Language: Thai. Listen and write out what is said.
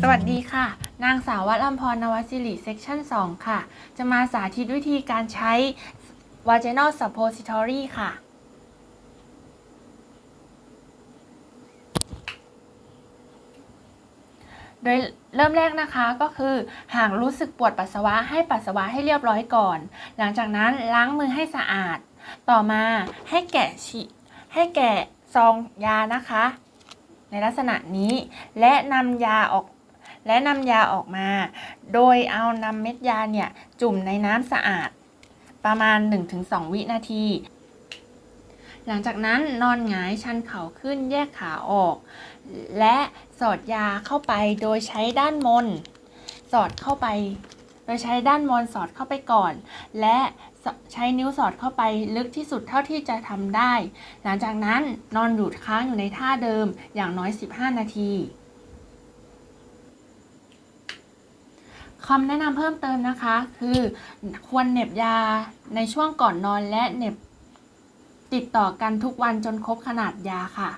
สวัสดีค่ะ นางสาววัลำพรนวสิริเซกชั่น 2 ค่ะ จะมาสาธิตวิธีการใช้ vaginal suppository ค่ะ โดยเริ่มแรกนะคะก็คือหากรู้สึกปวดปัสสาวะให้ปัสสาวะให้เรียบร้อยก่อน หลังจากนั้นล้างมือให้สะอาด ต่อมาให้แกะฉีให้แกะซองยานะคะ ในลักษณะนี้และนำยาออก และนำยาออกมา โดยเอานำเม็ดยาเนี่ยจุ่มในน้ำสะอาด ประมาณ 1-2 วินาที หลังจากนั้นนอนหงายชันเข่าขึ้นแยกขาออก และสอดยาเข้าไปโดยใช้ด้านมน สอดเข้าไป โดยใช้ด้านมนสอดเข้าไปก่อน และใช้นิ้วสอดเข้าไปลึกที่สุดเท่าที่จะทำได้ หลังจากนั้นนอนหยุดค้างอยู่ในท่าเดิมอย่างน้อย 15 นาที คำแนะนำเพิ่มเติมนะคะ คือควรเหน็บยาในช่วงก่อนนอนและเหน็บติดต่อกันทุกวันจนครบขนาดยาค่ะ